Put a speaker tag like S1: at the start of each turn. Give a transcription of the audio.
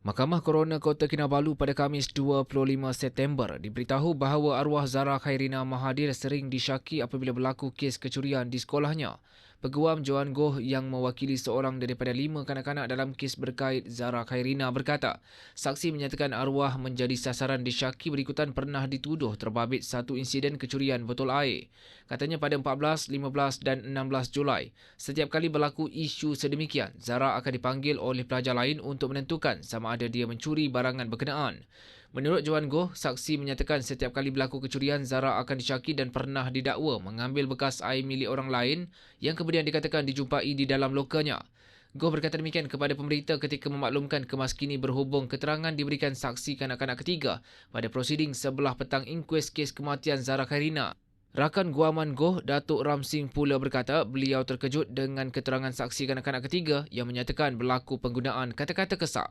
S1: Mahkamah Korona Kota Kinabalu pada Khamis 25 September diberitahu bahawa arwah Zara Khairina Mahathir sering disyaki apabila berlaku kes kecurian di sekolahnya. Peguam Joan Goh yang mewakili seorang daripada lima kanak-kanak dalam kes berkait Zara Khairina berkata, saksi menyatakan arwah menjadi sasaran disyaki berikutan pernah dituduh terbabit satu insiden kecurian botol air. Katanya pada 14, 15 dan 16 Julai, setiap kali berlaku isu sedemikian, Zara akan dipanggil oleh pelajar lain untuk menentukan sama ada dia mencuri barangan berkenaan. Menurut Joan Goh, saksi menyatakan setiap kali berlaku kecurian, Zara akan disyaki dan pernah didakwa mengambil bekas air milik orang lain yang kemudian dikatakan dijumpai di dalam lokernya. Goh berkata demikian kepada pemberita ketika memaklumkan kemas kini berhubung keterangan diberikan saksi kanak-kanak ketiga pada prosiding sebelah petang inkues kes kematian Zara Karina. Rakan Guaman Goh, Datuk Ram Singh pula berkata beliau terkejut dengan keterangan saksi kanak-kanak ketiga yang menyatakan berlaku penggunaan kata-kata kesat.